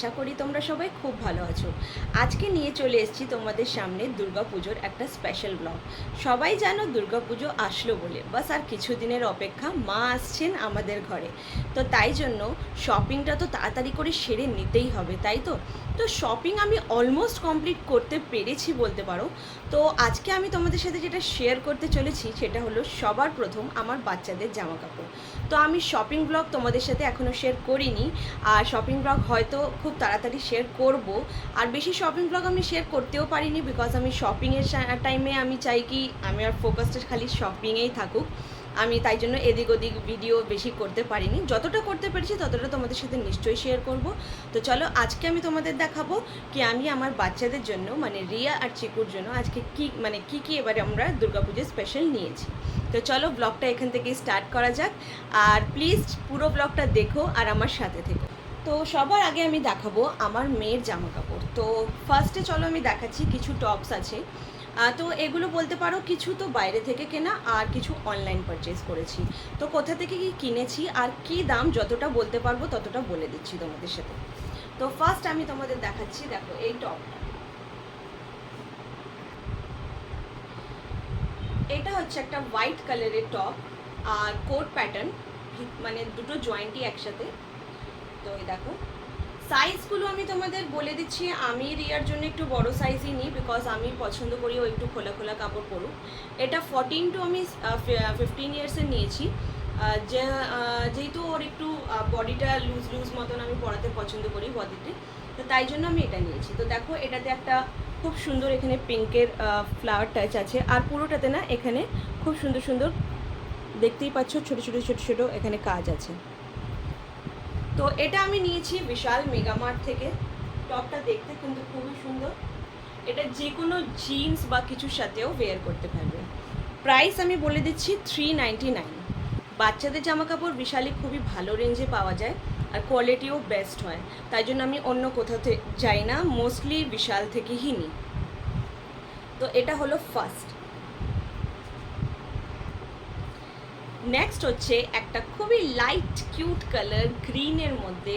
আশা করি তোমরা সবাই খুব ভালো আছো। আজকে নিয়ে চলে এসেছি তোমাদের সামনে দুর্গাপুজোর একটা স্পেশাল ব্লগ সবাই জানো দুর্গাপুজো আসলো বলে, বাস আর কিছুদিনের অপেক্ষা মা আসছেন আমাদের ঘরে। তো তাই জন্য শপিংটা তো তাড়াতাড়ি করে সেরে নিতেই হবে, তাই তো? তো শপিং আমি অলমোস্ট কমপ্লিট করতে পেরেছি বলতে পারো। তো আজকে আমি তোমাদের সাথে যেটা শেয়ার করতে চলেছি সেটা হলো সবার প্রথম আমার বাচ্চাদের জামা কাপড় তো আমি শপিং ব্লগ তোমাদের সাথে এখনও শেয়ার করিনি। আর শপিং ব্লগ হয়তো খুব তাড়াতাড়ি শেয়ার করব। আর বেশি শপিং ব্লগ আমি শেয়ার করতেও পারিনি বিকজ আমি শপিংয়ের টাইমে আমি চাই কি, আমি আর ফোকাসটা খালি শপিংয়েই থাকুক। আমি তাই জন্য এদিক ওদিক ভিডিও বেশি করতে পারিনি। যতটা করতে পেরেছি ততটা তোমাদের সাথে নিশ্চয়ই শেয়ার করব। তো চলো আজকে আমি তোমাদের দেখাবো কি আমি আমার বাচ্চাদের জন্য মানে রিয়া আর চিকুর জন্য আজকে কি মানে কি কি এবারে আমরা দুর্গাপুজোর স্পেশাল নিয়েছি। তো চলো ব্লগটা এখান থেকে স্টার্ট করা যাক। আর প্লিজ পুরো ব্লগটা দেখো আর আমার সাথে থেকো। তো সবার আগে আমি দেখাবো আমার মেয়ের জামা কাপড় তো ফার্স্টে চলো আমি দেখাচ্ছি কিছু টপস আছে। তো এগুলো বলতে পারো কিছু তো বাইরে থেকে কেনা আর কিছু অনলাইন পারচেস করেছি। তো কোথা থেকে কি কিনেছি আর কি দাম যতটা বলতে পারব ততটা বলে দিচ্ছি তোমাদের সাথে। তো ফার্স্ট আমি তোমাদের দেখাচ্ছি, দেখো এই টপটা এটা হচ্ছে একটা হোয়াইট কালারের টপ আর কোট প্যাটার্ন মানে দুটো জয়েন্টই একসাথে। তো এই দেখো সাইজগুলো আমি তোমাদের বলে দিচ্ছি। আমি রিয়ার জন্য একটু বড় সাইজই নিই বিকজ আমি পছন্দ করি ও একটু খোলা খোলা কাপড় পরুক। এটা ফর্টিন টু আমি ফিফটিন ইয়ার্সের নিয়েছি। যেহেতু ওর একটু বডিটা লুজ লুজ মতন আমি পরাতে পছন্দ করি বডিতে তো তাই জন্য আমি এটা নিয়েছি। তো দেখো, এটাতে একটা খুব সুন্দর এখানে পিঙ্কের ফ্লাওয়ার টাচ আছে। আর পুরোটাতে না এখানে খুব সুন্দর সুন্দর দেখতেই পাচ্ছ ছোটো ছোটো ছোটো ছোটো এখানে কাজ আছে। তো এটা আমি নিয়েছি বিশাল মেগামার্ট থেকে। টপটা দেখতে কিন্তু খুবই সুন্দর। এটা যে কোনো জিন্স বা কিছুর সাথেও ওয়্যার করতে পারবে। প্রাইস আমি বলে দিচ্ছি থ্রি নাইনটি নাইন বাচ্চাদের জামা কাপড় বিশালে খুবই ভালো রেঞ্জে পাওয়া যায়। আর কোয়ালিটিও বেস্ট হয়। তাই জন্য আমি অন্য কোথাও যাই না মোস্টলি বিশাল থেকেই নিই তো এটা হলো ফার্স্ট নেক্সট হচ্ছে একটা খুবই লাইট কিউট কালার গ্রিনের মধ্যে,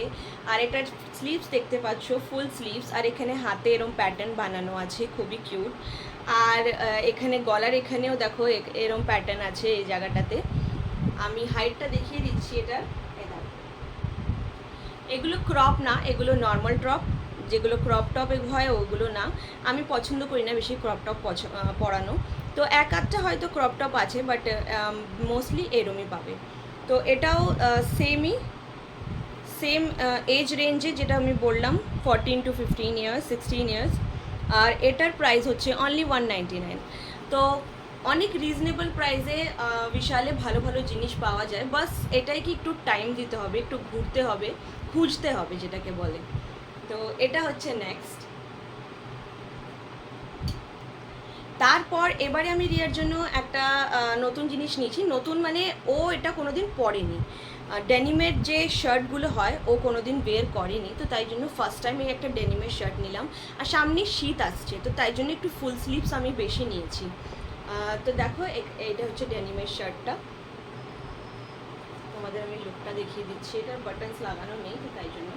আর এটার স্লিভস দেখতে পাচ্ছ ফুল স্লিভস আর এখানে হাতে এরম প্যাটার্ন বানানো আছে, খুবই কিউট আর এখানে গলার এখানেও দেখো এরম প্যাটার্ন আছে এই জায়গাটাতে। আমি হাইটটা দেখিয়ে দিচ্ছি এটার। এগুলো ক্রপ না, এগুলো নর্মাল টপ যেগুলো ক্রপ টপ হয়, ওগুলো না। আমি পছন্দ করি না বেশি ক্রপ টপ পরানো। তো এক আধটা হয়তো ক্রপ টপ আছে বাট মোস্টলি এরমই পাবে। তো এটাও সেমই সেম এজ রেঞ্জে যেটা আমি বললাম fourteen to fifteen years sixteen years আর এটার প্রাইস হচ্ছে অনলি ওয়ান নাইনটি নাইন তো অনেক রিজনেবল প্রাইসে বিশালে ভালো ভালো জিনিস পাওয়া যায়। বাস এটাই কি একটু টাইম দিতে হবে, একটু ঘুরতে হবে। খুঁজতে হবে যেটাকে বলে। তো এটা হচ্ছে নেক্সট তারপর এবারে আমি রিয়ার জন্য একটা নতুন জিনিস নিয়েছি। নতুন মানে ও এটা কোনোদিন পরেনি। ডেনিমের যে শার্টগুলো হয়, ও কোনোদিন বের করেনি। তো তাই জন্য ফার্স্ট টাইম এই একটা ডেনিমের শার্ট নিলাম। আর সামনে শীত আসছে, তো তাই জন্য একটু ফুল স্লিভস আমি বেশি নিয়েছি। তো দেখো এটা হচ্ছে ডেনিমের শার্টটা তোমাদের আমি লুকটা দেখিয়ে দিচ্ছি। এটার বাটনস লাগানো নেই, তো তাই জন্য।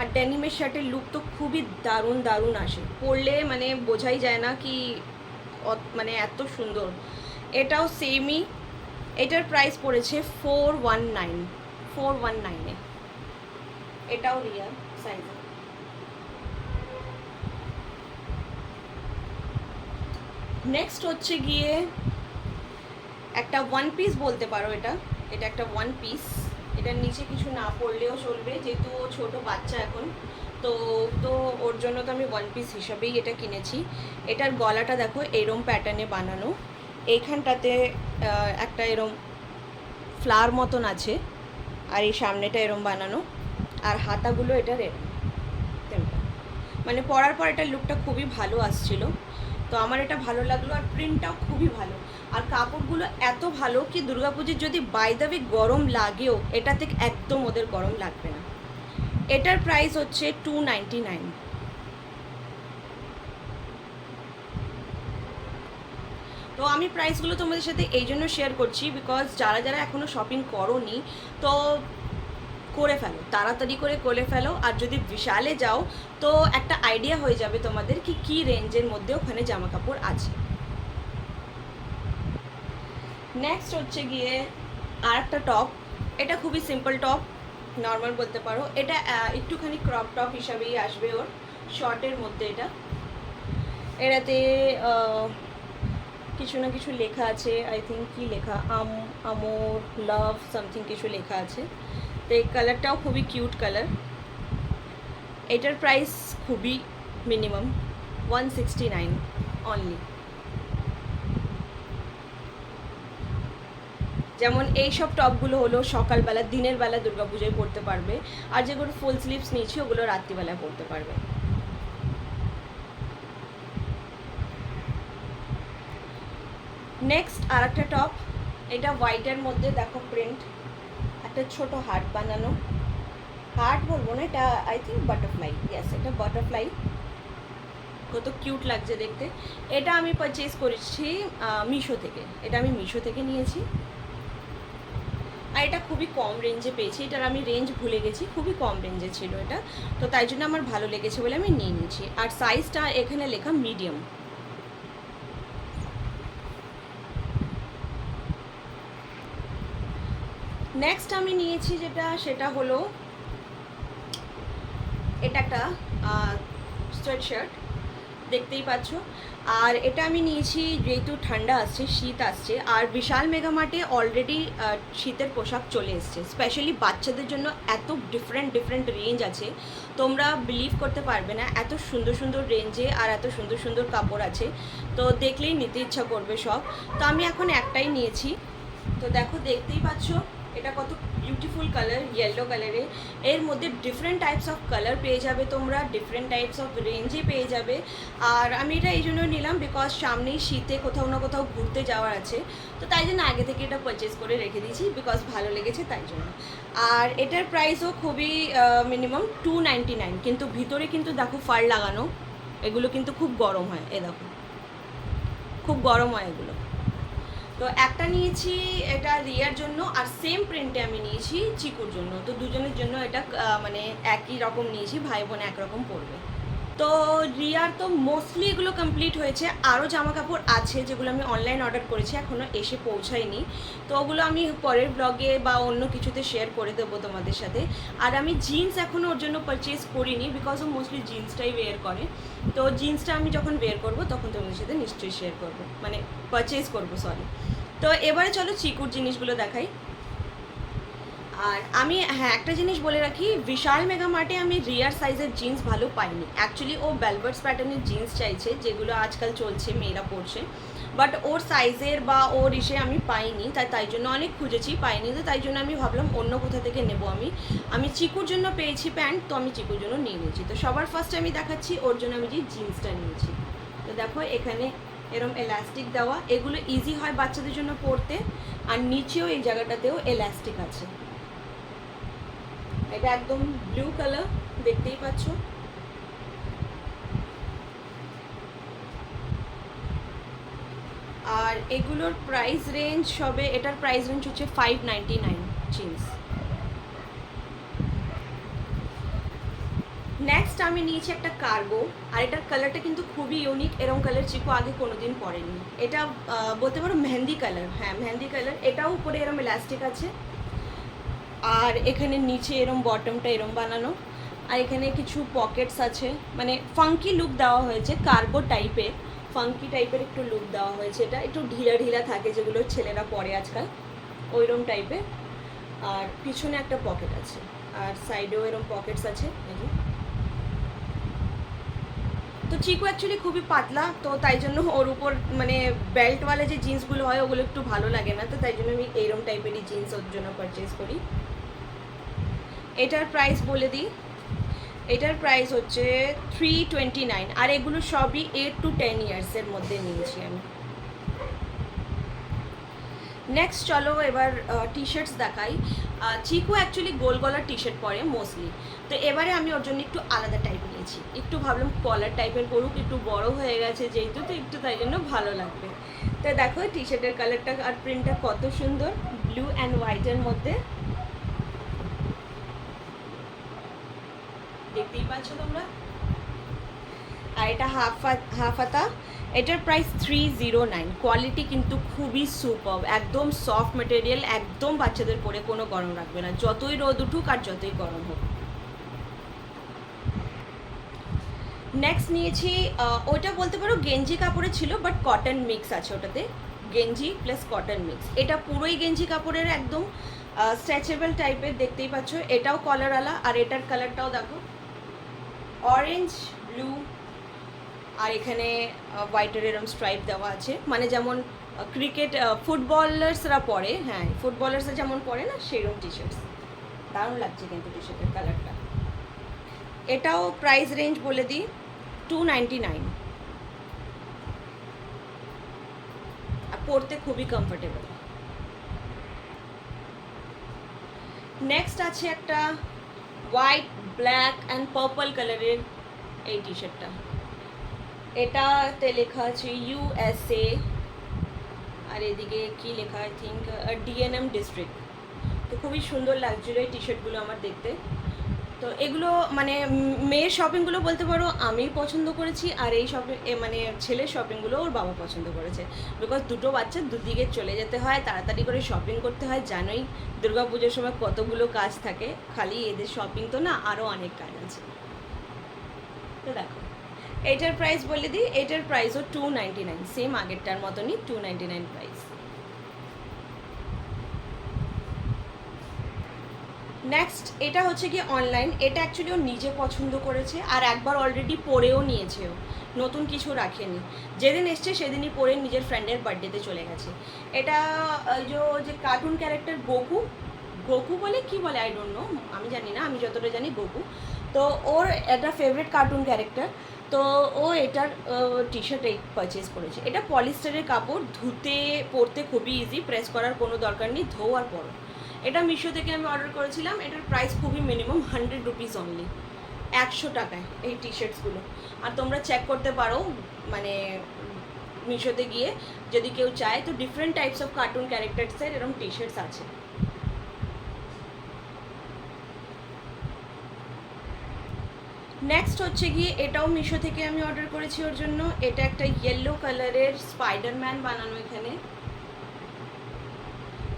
আর ডেনিমের শার্টের লুক তো খুবই দারুণ দারুণ আসে। পরলে মানে বোঝাই যায় না কি মানে এত সুন্দর। এটাও সেমই এটার প্রাইস পড়েছে four one nine four one নাইনে এটাও রিয়াল সাইজ নেক্সট হচ্ছে গিয়ে একটা ওয়ান পিস বলতে পারো এটা। এটা একটা ওয়ান পিস এটার নিচে কিছু না পড়লেও চলবে, যেহেতু ছোটো বাচ্চা এখন। তো তো ওর জন্য তো আমি ওয়ান পিস হিসাবেই এটা কিনেছি। এটার গলাটা দেখো এরম প্যাটার্নে বানানো। এইখানটাতে একটা এরম ফ্লাওয়ার মতন আছে, আর এই সামনেটা এরম বানানো। আর হাতাগুলো এটার এরম মানে পরার পর এটার লুকটা খুবই ভালো আসছিল। তো আমার এটা ভালো লাগল আর প্রিন্টটাও খুবই ভালো। আর কাপড়গুলো এত ভালো কি দুর্গাপুজোর যদি বাইদাবি গরম লাগেও, এটা থেকে একদম ওদের গরম লাগবে না। এটার প্রাইস হচ্ছে টু নাইনটি নাইন তো আমি প্রাইসগুলো তোমাদের সাথে এই জন্য শেয়ার করছি বিকজ যারা যারা এখনও শপিং করোনি, তো করে ফেলো, তাড়াতাড়ি করে করে ফেলো, আর যদি বিশালে যাও, তো একটা আইডিয়া হয়ে যাবে তোমাদের কি কি রেঞ্জের মধ্যে ওখানে জামা কাপড় আছে। নেক্সট হচ্ছে গিয়ে আর একটা টপ এটা খুবই সিম্পল টপ নর্মাল বলতে পারো। এটা একটুখানি ক্রপ টপ হিসাবেই আসবে ওর শর্টের মধ্যে এটা। এটাতে কিছু না কিছু লেখা আছে আই থিঙ্ক কি লেখা? আম, আমোর লাভ সামথিং কিছু লেখা আছে। তো এই কালারটাও খুবই কিউট কালার। এটার প্রাইস খুবই minimum one sixty nine only যেমন এই সব টপগুলো হলো সকালবেলা, দিনের বেলা দুর্গাপুজোয় পরতে পারবে। আর যেগুলো ফুল স্লিভস নিয়েছি, ওগুলো রাত্রিবেলায় পরতে পারবে। নেক্সট আর একটা টপ এটা হোয়াইটের মধ্যে দেখো প্রিন্ট একটা ছোট হার্ট বানানো। হার্ট বলব না, এটা আই থিঙ্ক বাটারফ্লাই ইয়াস এটা বাটারফ্লাই কত কিউট লাগছে দেখতে। এটা আমি পারচেস করেছি মিশো থেকে। এটা আমি মিশো থেকে নিয়েছি। আর এটা খুবই কম রেঞ্জে পেয়েছি। এটার আমি রেঞ্জ ভুলে গেছি, খুবই কম রেঞ্জে ছিল এটা। তো তাই জন্য আমার ভালো লেগেছে বলে আমি নিয়ে নিয়েছি। আর সাইজটা এখানে লেখা মিডিয়াম নেক্সট আমি নিয়েছি যেটা, সেটা হলো এটা একটা স্ট্রেট শার্ট দেখতেই পাচ্ছ। আর এটা আমি নিয়েছি যেহেতু ঠান্ডা আসছে, শীত আসছে, আর বিশাল মেগামার্টে অলরেডি শীতের পোশাক চলে এসছে। স্পেশালি বাচ্চাদের জন্য এত ডিফারেন্ট ডিফারেন্ট রেঞ্জ আছে। তোমরা বিলিভ করতে পারবে না, এত সুন্দর সুন্দর রেঞ্জে আর এত সুন্দর সুন্দর কাপড় আছে। তো দেখলেই নিতে ইচ্ছা করবে সব। তো আমি এখন একটাই নিয়েছি। তো দেখো, দেখতেই পাচ্ছ এটা কত বিউটিফুল কালার ইয়েলো কালারে এর মধ্যে ডিফারেন্ট টাইপস অফ কালার পেয়ে যাবে তোমরা ডিফারেন্ট টাইপস অফ রেঞ্জে পেয়ে যাবে। আর আমি এটা এই জন্য নিলাম বিকজ সামনেই শীতে কোথাও না কোথাও ঘুরতে যাওয়ার আছে। তো তাই জন্য আগে থেকে এটা পারচেস করে রেখে দিয়েছি বিকজ ভালো লেগেছে তাই জন্য। আর এটার প্রাইসও খুবই মিনিমাম টু নাইনটি নাইন কিন্তু ভিতরে কিন্তু দেখো ফার লাগানো, এগুলো কিন্তু খুব গরম হয়, এ দেখো। খুব গরম হয় এগুলো। তো একটা নিয়েছি এটা রিয়ার জন্য আর সেম প্রিন্টে আমি নিয়েছি চিকুর জন্য। তো দুজনের জন্য এটা মানে একই রকম নিয়েছি, ভাই বোন একরকম পরবে। তো রিয়ার তো মোস্টলি এগুলো কমপ্লিট হয়েছে। আরও জামা কাপড় আছে যেগুলো আমি অনলাইন অর্ডার করেছি এখনও এসে পৌঁছায়নি। তো ওগুলো আমি পরের ব্লগে বা অন্য কিছুতে শেয়ার করে দেবো তোমাদের সাথে। আর আমি জিন্স এখনও ওর জন্য পারচেস করিনি বিকজ ও মোস্টলি জিন্সটাই ওয়ের করে। তো জিন্সটা আমি যখন বের করব, তখন তোমাদের সাথে নিশ্চয়ই শেয়ার করব। মানে পারচেজ করব সরি তো এবারে চলো চিকুর জিনিসগুলো দেখাই। আর আমি হ্যাঁ একটা জিনিস বলে রাখি, বিশাল মেগা মার্টে আমি রিয়ার সাইজের জিন্স ভালো পাইনি। অ্যাকচুয়ালি ও বেলভার্টস প্যাটার্নের জিন্স চাইছে, যেগুলো আজকাল চলছে, মেয়েরা পরছে। বাট ওর সাইজের বা ওর ইসে আমি পাইনি, তাই তাই জন্য অনেক খুঁজেছি, পাইনি তো, তাই জন্য আমি ভাবলাম অন্য কোথা থেকে নেব আমি। আমি চিকুর জন্য পেয়েছি প্যান্ট, তো আমি চিকুর জন্য নিয়ে নিয়েছি। তো সবার ফার্স্টে আমি দেখাচ্ছি, ওর জন্য আমি যে জিন্সটা নিয়েছি। তো দেখো, এখানে এরম এলাস্টিক দেওয়া, এগুলো ইজি হয় বাচ্চাদের জন্য পরতে, আর নিচেও এই জায়গাটাতেও এলাস্টিক আছে। এটা একদম ব্লু কালার দেখতেই পাচ্ছ। আর এগুলোর প্রাইস রেঞ্জ সবে, এটার প্রাইস রেঞ্জ হচ্ছে five ninety nine jeans next আমি নিয়েছি একটা কার্গো আর এটার কালারটা কিন্তু খুবই ইউনিক এরকম কালার চিকো আগে কোনোদিন পরেনি। এটা বলতে পারো মেহেন্দি কালার হ্যাঁ মেহেন্দি কালার এটাও উপরে এরম ইলাস্টিক আছে। আর এখানে নিচে এরম বটমটা এরম বানানো। আর এখানে কিছু পকেটস আছে। মানে ফাঙ্কি লুক দেওয়া হয়েছে কার্গো টাইপের ফাঙ্কি টাইপের একটু লুক দেওয়া হয়েছে এটা। একটু ঢিলা ঢিলা থাকে যেগুলো ছেলেরা পরে আজকাল। ওইরম টাইপের আর পিছনে একটা পকেট আছে। আর সাইডেও এরম পকেটস আছে। এই তো চিকু অ্যাকচুয়ালি খুবই পাতলা, তো তাই জন্য ওর উপর মানে বেল্টওয়ালা যে জিন্সগুলো হয়, ওগুলো একটু ভালো লাগে না। তো তাই জন্য আমি এইরকম টাইপেরই জিন্স ওর জন্য পারচেস করি। এটার প্রাইস বলে দিই। এটার প্রাইস হচ্ছে থ্রি টোয়েন্টি নাইন আর এগুলো সবই এইট টু টেন ইয়ার্সের মধ্যে নিয়েছি আমি। নেক্সট চলো এবার টি শার্টস দেখাই। চিকু অ্যাকচুয়ালি গোল গলার টি শার্ট পরে মোস্টলি তো এবারে আমি ওর জন্য একটু আলাদা টাইপ নিয়েছি। একটু ভাবলাম কলার টাইপের করুক একটু বড় হয়ে গেছে যেহেতু, তো একটু তাই জন্য ভালো লাগবে। তো দেখো টি শার্টের কালারটা আর প্রিন্টটা কত সুন্দর ব্লু অ্যান্ড হোয়াইটের মধ্যে। দেখতেই পাচ্ছ তোমরা। আর এটা হাফ হাফ হাতা এটার price three zero nine quality কিন্তু খুবই সুপার একদম সফট মেটেরিয়াল একদম বাচ্চাদের পরে কোনো গরম রাখবে না। যতই রোদ উঠুক আর যতই গরম হোক। নেক্সট নিয়েছি ওটা বলতে পারো গেঞ্জি কাপড়ে ছিল বাট কটন মিক্স আছে ওটাতে। গেঞ্জি প্লাস কটন মিক্স এটা পুরোই গেঞ্জি কাপড়ের একদম স্ট্রেচেবল টাইপের দেখতেই পাচ্ছ। এটাও কলারওয়ালা আর এটার কালারটাও দেখো। অরেঞ্জ ব্লু আর এখানে হোয়াইটের এরম স্ট্রাইপ দেওয়া আছে। মানে যেমন ক্রিকেট ফুটবলার্সরা পরে হ্যাঁ ফুটবলার্সরা যেমন পরে না সেরকম টি শার্টস দারুণ লাগছে কিন্তু টি শার্টের কালারটা এটাও প্রাইস রেঞ্জ বলে দিই টু নাইনটি নাইন আর পরতে খুবই কমফোর্টেবল নেক্সট আছে একটা হোয়াইট ব্ল্যাক অ্যান্ড পার্পল কালারের এই টি শার্টটা এটাতে লেখা আছে ইউএসএ আর এদিকে কি লেখা আই থিঙ্ক ডিএনএম ডিস্ট্রিক্ট তো খুবই সুন্দর লাগছিল এই টি শার্টগুলো আমার দেখতে। তো এগুলো মানে মেয়ের শপিংগুলো বলতে পারো আমি পছন্দ করেছি আর এই শপিং মানে ছেলের শপিংগুলো ওর বাবা পছন্দ করেছে। বিকজ দুটো বাচ্চা দুদিকে চলে যেতে হয়, তাড়াতাড়ি করে শপিং করতে হয়। জানোই দুর্গা পুজোর সময় কতগুলো কাজ থাকে, খালি এদের শপিং তো না আরও অনেক কাজ আছে। তো দেখো, এটার প্রাইস বলে দিই, এটার প্রাইসও টু নাইনটি নাইন সেম আগেরটার মতনই two ninety nine price next এটা হচ্ছে কি অনলাইন এটা অ্যাকচুয়ালি ও নিজে পছন্দ করেছে আর একবার অলরেডি পরেও নিয়েছে ও। নতুন কিছু রাখেনি। যেদিন এসছে সেদিনই পরে নিজের ফ্রেন্ডের বার্থডেতে চলে গেছে। এটা যে কার্টুন ক্যারেক্টার গোকু গোকু বলে কি বলে? আই ডোন্ট নো আমি জানি না, আমি যতটা জানি গোকু। তো ওর একটা ফেভারিট কার্টুন ক্যারেক্টার তো ও এটার টি শার্ট এই পারচেস করেছে। এটা পলিস্টারের কাপড়, ধুতে, পরতে খুবই ইজি প্রেস করার কোনো দরকার নেই ধো আর পরো। এটা মিশো থেকে আমি অর্ডার করেছিলাম। এটার প্রাইস খুবই মিনিমাম হান্ড্রেড রুপিস অনলি একশো টাকায় এই টি শার্টসগুলো আর তোমরা চেক করতে পারো মানে মিশোতে গিয়ে যদি কেউ চায়, তো ডিফারেন্ট টাইপস অফ কার্টুন ক্যারেক্টার্সের এরকম টি শার্টস আছে। নেক্সট হচ্ছে গিয়ে, এটাও মিশো থেকে আমি অর্ডার করেছি ওর জন্য। এটা একটা ইয়েলো কালারের স্পাইডারম্যান বানানো এখানে।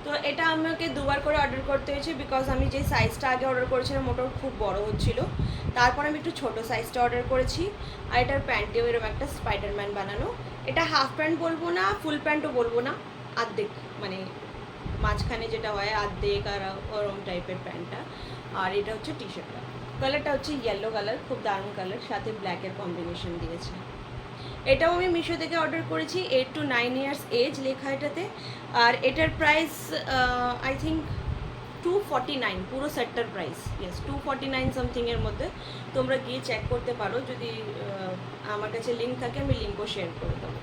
তো এটা আমাকে দুবার করে অর্ডার করতে হয়েছে বিকজ আমি যে সাইজটা আগে অর্ডার করেছিলাম, ওটাও খুব বড় হচ্ছিল। তারপর আমি একটু ছোট সাইজটা অর্ডার করেছি। আর এটার প্যান্টেও এরকম একটা স্পাইডারম্যান বানানো। এটা হাফ প্যান্ট বলব না ফুল প্যান্টও বলব না, আর্ধেক মানে মাঝখানে যেটা হয়, আর্ধেক আর ওরম টাইপের প্যান্টটা। আর এটা হচ্ছে টি শার্টটা কালারটা হচ্ছে ইয়েলো কালার খুব দারুণ কালার সাথে ব্ল্যাকের কম্বিনেশন দিয়েছে। এটাও আমি মিশো থেকে অর্ডার করেছি eight to nine years age লেখা এটাতে। আর এটার price I think two forty nine পুরো সেটটার price yes two forty nine সামথিংয়ের মধ্যে। তোমরা গিয়ে চেক করতে পারো, যদি আমার কাছে লিঙ্ক থাকে, আমি লিঙ্কও শেয়ার করে দেবো।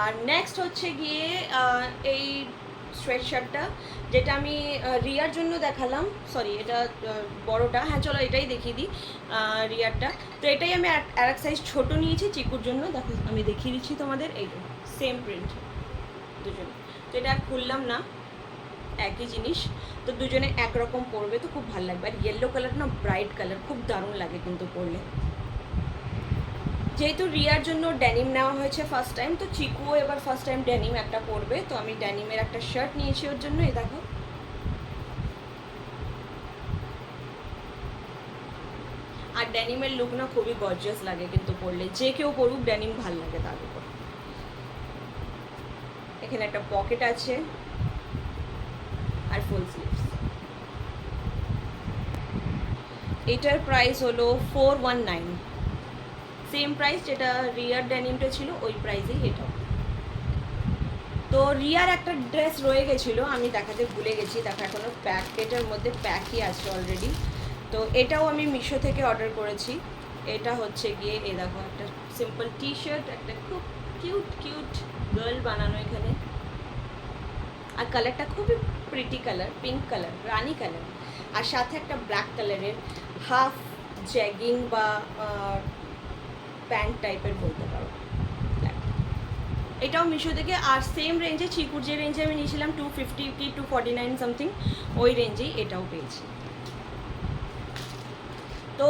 আর নেক্সট হচ্ছে গিয়ে এই সোয়েট শার্টটা যেটা আমি রিয়ার জন্য দেখালাম। সরি এটা বড়টা। হ্যাঁ চলো এটাই দেখিয়ে দিই রিয়ারটা। তো এটাই আমি আর এক সাইজ ছোটো নিয়েছি চিকুর জন্য। দেখো, আমি দেখিয়ে দিচ্ছি তোমাদের। এই সেম প্রিন্ট দুজনে। তো এটা খুললাম না। একই জিনিস। তো দুজনে একরকম পরবে, তো খুব ভালো লাগবে। আর ইয়েলো কালার না ব্রাইট কালার খুব দারুণ লাগে কিন্তু পরলে। যেহেতু রিয়ার জন্য ড্যানিম নেওয়া হয়েছে ফার্স্ট টাইম তো চিকুও এবার ফার্স্ট টাইম ড্যানিম একটা পরবে। তো আমি ড্যানিমের একটা শার্ট নিয়েছি ওর জন্য, এই দেখো। আর ড্যানিমের লুক না খুবই গর্জিয়াস লাগে কিন্তু পরলে। যে কেউ পরুক ড্যানিম ভালো লাগে তার উপর। এখানে একটা পকেট আছে আর ফুল স্লিভস এটার প্রাইস হলো four one nine same price যেটা রিয়ার ড্যানিমটা ছিল, ওই প্রাইসেই এটাও তো রিয়ার একটা ড্রেস রয়ে গেছিল, আমি দেখাতে ভুলে গেছি, দেখো এখনও প্যাকেটের মধ্যে প্যাকই আছে অলরেডি তো এটাও আমি মিশো থেকে অর্ডার করেছি। এটা হচ্ছে গিয়ে এ দেখো, একটা সিম্পল টি শার্ট একটা খুব কিউট কিউট গার্ল বানানো এখানে। আর কালারটা খুবই প্রিটি কালার পিঙ্ক কালার রানি কালার আর সাথে একটা ব্ল্যাক কালারের হাফ জ্যাগিং বা প্যান্ট টাইপের বলতে পারো। এটাও মিশো থেকে, আর সেম রেঞ্জে চিকুর যে রেঞ্জে আমি নিয়েছিলাম টু ফিফটি কি টু ফর্টি নাইন সামথিং ওই রেঞ্জেই এটাও পেয়েছি। তো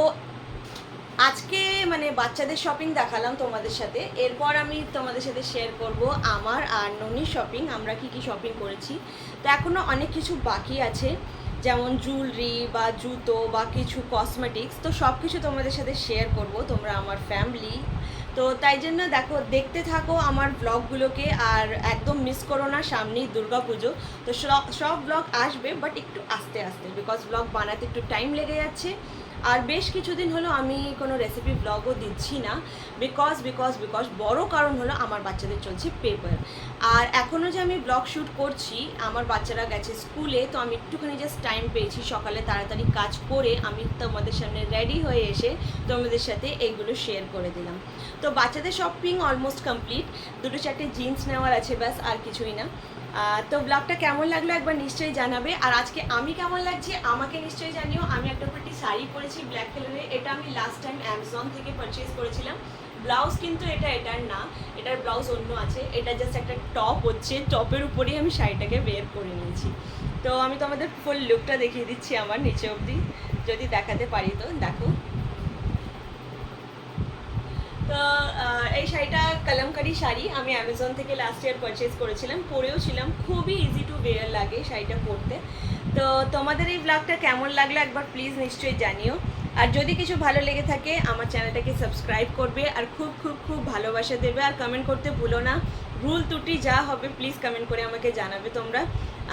আজকে মানে বাচ্চাদের শপিং দেখালাম তোমাদের সাথে। এরপর আমি তোমাদের সাথে শেয়ার করব আমার আর ননির শপিং আমরা কি কি শপিং করেছি। তো এখনও অনেক কিছু বাকি আছে। যেমন জুয়েলারি বা জুতো বা কিছু কসমেটিক্স তো সব কিছু তোমাদের সাথে শেয়ার করব, তোমরা আমার ফ্যামিলি তো তাই জন্য দেখো, দেখতে থাকো আমার ব্লগগুলোকে আর একদম মিস করো না সামনেই দুর্গা পুজো তো সব- সব ব্লগ আসবে বাট একটু আস্তে আস্তে বিকজ ব্লগ বানাতে একটু টাইম লেগে যাচ্ছে। আর বেশ কিছুদিন হলো আমি কোনো রেসিপি ব্লগও দিচ্ছি না বিকজ বিকজ বিকজ বড় কারণ হলো আমার বাচ্চাদের চলছে পেপার আর এখনও যে আমি ব্লগ শ্যুট করছি, আমার বাচ্চারা গেছে স্কুলে তো আমি একটুখানি জাস্ট টাইম পেয়েছি সকালে তাড়াতাড়ি কাজ করে আমি তোমাদের সামনে রেডি হয়ে এসে তোমাদের সাথে এইগুলো শেয়ার করে দিলাম। তো বাচ্চাদের শপিং অলমোস্ট কমপ্লিট দুটো চারটে জিন্স নেওয়ার আছে ব্যাস, আর কিছুই না। তো ব্লগটা কেমন লাগল একবার নিশ্চয়ই জানাবে। আর আজকে আমি কেমন লাগছে আমাকে নিশ্চয়ই জানিও। আমি একটা প্রিটি শাড়ি পরেছি ব্ল্যাক কালারের এটা আমি লাস্ট টাইম অ্যামাজন থেকে পারচেজ করেছিলাম। ব্লাউজ কিন্তু এটা এটার না, এটার ব্লাউজ অন্য আছে। এটা জাস্ট একটা টপ হচ্ছে। টপের উপরেই আমি শাড়িটাকে বের করে নিয়েছি। তো আমি তোমাদের ফুল লুকটা দেখিয়ে দিচ্ছি আমার নিচে অবধি। যদি দেখাতে পারি তো, দেখো। তো এই শাড়িটা কালামকারি শাড়ি আমি অ্যামাজন থেকে লাস্ট ইয়ার পারচেস করেছিলাম। পরেও ছিলাম, খুবই ইজি টু বেয়ার লাগে শাড়িটা পরতে। তো তোমাদের এই ব্লগটা কেমন লাগল একবার প্লিজ নিশ্চয়ই জানিও। আর যদি কিছু ভালো লেগে থাকে, আমার চ্যানেলটাকে সাবস্ক্রাইব করবে আর খুব খুব খুব ভালোবাসা দেবে। আর কমেন্ট করতে ভুলো না। ভুল ত্রুটি যা হবে প্লিজ কমেন্ট করে আমাকে জানাবে তোমরা।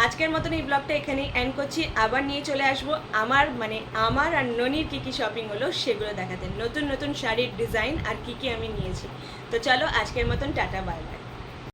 আজকের মতন এই ব্লগটা এখানেই এন্ড করছি। আবার নিয়ে চলে আসব আমার মানে আমার আর ননির কী কী শপিং হলো সেগুলো দেখাতে। নতুন নতুন শাড়ির ডিজাইন আর কী কী আমি নিয়েছি। তো চলো আজকের মতন টাটা বাই বাই